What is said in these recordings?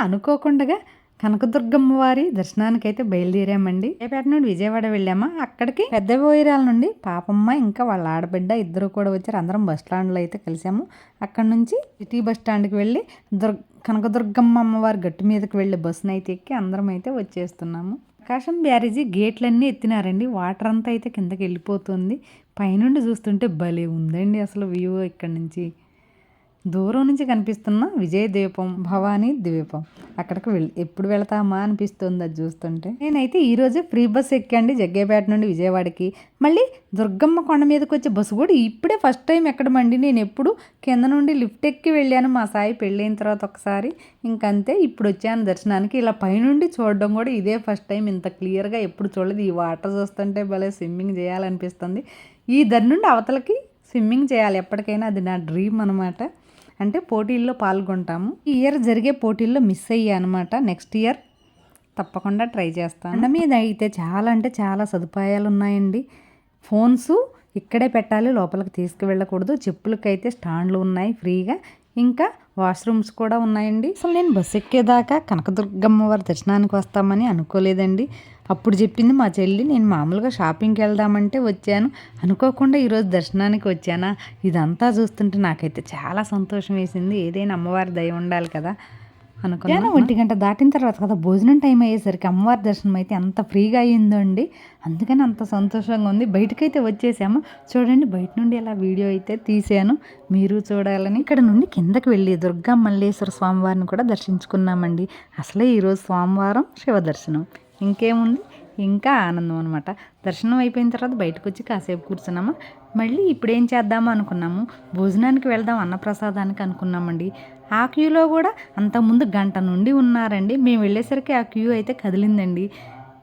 అనుకోకుండా కనకదుర్గమ్మ వారి దర్శనానికి అయితే బయలుదేరామండి రేపేట నుండి విజయవాడ వెళ్ళామా? అక్కడికి పెద్ద బోయిరాల నుండి పాపమ్మ ఇంకా వాళ్ళ ఆడబిడ్డ ఇద్దరు కూడా వచ్చారు. అందరం బస్ స్టాండ్లో అయితే కలిసాము. అక్కడ నుంచి సిటీ బస్ స్టాండ్కి వెళ్ళి దుర్గ కనకదుర్గమ్మ అమ్మవారి గట్టు మీదకి వెళ్ళి బస్సును అయితే ఎక్కి అందరం అయితే వచ్చేస్తున్నాము. ప్రకాశం బ్యారేజీ గేట్లన్నీ ఎత్తినారండి. వాటర్ అంతా అయితే కిందకి వెళ్ళిపోతుంది. పైనుండి చూస్తుంటే భలే ఉందండి అసలు వ్యూ ఇక్కడ నుంచి. దూరం నుంచి కనిపిస్తున్న విజయ ద్వీపం భవానీ ద్వీపం. అక్కడికి వెళ్ళి ఎప్పుడు వెళతామా అనిపిస్తుంది అది చూస్తుంటే. నేనైతే ఈరోజు ఫ్రీ బస్ ఎక్కండి జగ్గేపేట నుండి విజయవాడకి. మళ్ళీ దుర్గమ్మ కొండ మీదకి వచ్చే బస్సు కూడా ఇప్పుడే ఫస్ట్ టైం ఎక్కడమండి. నేను ఎప్పుడు కింద నుండి లిఫ్ట్ ఎక్కి వెళ్ళాను మా సాయి పెళ్ళైన తర్వాత ఒకసారి. ఇంకంతే ఇప్పుడు వచ్చాను దర్శనానికి. ఇలా పైనుండి చూడడం కూడా ఇదే ఫస్ట్ టైం. ఇంత క్లియర్గా ఎప్పుడు చూడలేదు. ఈ వాటర్ చూస్తుంటే భలే స్విమ్మింగ్ చేయాలనిపిస్తుంది. ఈ దరి నుండి అవతలకి స్విమ్మింగ్ చేయాలి. ఎప్పటికైనా అది నా డ్రీమ్ అనమాట అంటే పోటీల్లో పాల్గొంటాము. ఈ ఇయర్ జరిగే పోటీల్లో మిస్ అయ్యా అనమాట నెక్స్ట్ ఇయర్ తప్పకుండా ట్రై చేస్తాను. కొండ మీద అయితే చాలా అంటే చాలా సదుపాయాలు ఉన్నాయండి. ఫోన్స్ ఇక్కడే పెట్టాలి లోపలికి తీసుకువెళ్ళకూడదు. చెప్పులకైతే స్టాండ్లు ఉన్నాయి ఫ్రీగా. ఇంకా వాష్రూమ్స్ కూడా ఉన్నాయండి. అసలు నేను బస్సు ఎక్కేదాకా కనకదుర్గమ్మ వారి దర్శనానికి వస్తామని అనుకోలేదండి. అప్పుడు చెప్పింది మా చెల్లి నేను మామూలుగా షాపింగ్కి వెళ్దామంటే వచ్చాను. అనుకోకుండా ఈరోజు దర్శనానికి వచ్చానా? ఇదంతా చూస్తుంటే నాకైతే చాలా సంతోషం వేసింది. ఏదైనా అమ్మవారి దయ ఉండాలి కదా. అనుకున్నాను ఒంటి గంట దాటిన తర్వాత కదా భోజనం టైం అయ్యేసరికి అమ్మవారి దర్శనం అయితే అంత ఫ్రీగా అయ్యిందో అండి అందుకని అంత సంతోషంగా ఉంది. బయటకైతే వచ్చేసాము. చూడండి బయట నుండి ఇలా వీడియో అయితే తీసాను మీరు చూడాలని ఇక్కడ నుండి కిందకి వెళ్ళి దుర్గా మల్లేశ్వర స్వామివారిని కూడా దర్శించుకున్నామండి. అసలే ఈరోజు స్వామివారం శివ దర్శనం. ఇంకేముంది? ఇంకా ఆనందం అనమాట దర్శనం అయిపోయిన తర్వాత బయటకు వచ్చి కాసేపు కూర్చున్నామా. మళ్ళీ ఇప్పుడు ఏం చేద్దాము అనుకున్నాము. భోజనానికి వెళ్దాం అన్నప్రసాదానికి అనుకున్నామండి. ఆ క్యూలో కూడా అంతకుముందు గంట నుండి ఉన్నారండి. మేము వెళ్ళేసరికి ఆ క్యూ అయితే కదిలిందండి.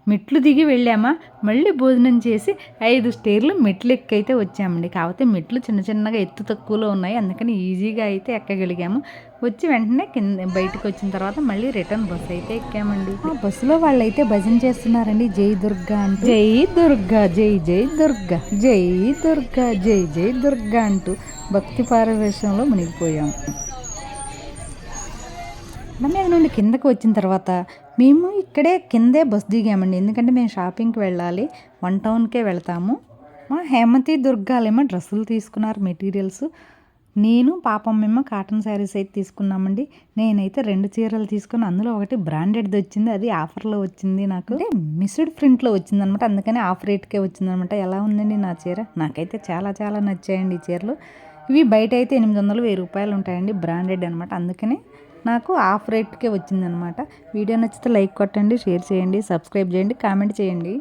మెట్లు దిగి వెళ్ళామా? మళ్ళీ భోజనం చేసి ఐదు స్టేర్లు మెట్లు ఎక్కైతే వచ్చామండి. కాకపోతే మెట్లు చిన్న చిన్నగా ఎత్తు తక్కువలో ఉన్నాయి. అందుకని ఈజీగా అయితే ఎక్కగలిగాము. వచ్చి వెంటనే కింద బయటకు వచ్చిన తర్వాత మళ్ళీ రిటర్న్ బస్సు అయితే ఎక్కామండి. ఆ బస్సులో వాళ్ళు అయితే భజన చేస్తున్నారండి. జై దుర్గా అంటూ. జై దుర్గా జై జై దుర్గా జై దుర్గా జై జై దుర్గా అంటూ భక్తి పారవేశంలో మునిగిపోయాం. కొండ మీద నుండి కిందకు వచ్చిన తర్వాత మేము ఇక్కడే కిందే బస్ దిగామండి. ఎందుకంటే మేము షాపింగ్కి వెళ్ళాలి వన్ టౌన్కే వెళ్తాము. మా హేమతి దుర్గాలేమో డ్రెస్సులు తీసుకున్నారు మెటీరియల్స్. నేను పాపం మేము కాటన్ శారీస్ అయితే తీసుకున్నామండి. నేనైతే రెండు చీరలు తీసుకుని అందులో ఒకటి బ్రాండెడ్ది వచ్చింది అది ఆఫర్లో వచ్చింది నాకు. అంటే మిస్డ్ ప్రింట్లో వచ్చింది అనమాట అందుకని ఆఫ్ రేట్కే వచ్చింది అనమాట ఎలా ఉందండి నా చీర? నాకైతే చాలా చాలా నచ్చాయండి ఈ చీరలు. ఇవి బయట అయితే ఎనిమిది వందలు వెయ్యి రూపాయలు ఉంటాయండి బ్రాండెడ్ అనమాట. అందుకని నాకు ఆఫ్ రేట్కే వచ్చిందనమాట. వీడియో నచ్చితే లైక్ కొట్టండి షేర్ చేయండి సబ్స్క్రైబ్ చేయండి కామెంట్ చేయండి.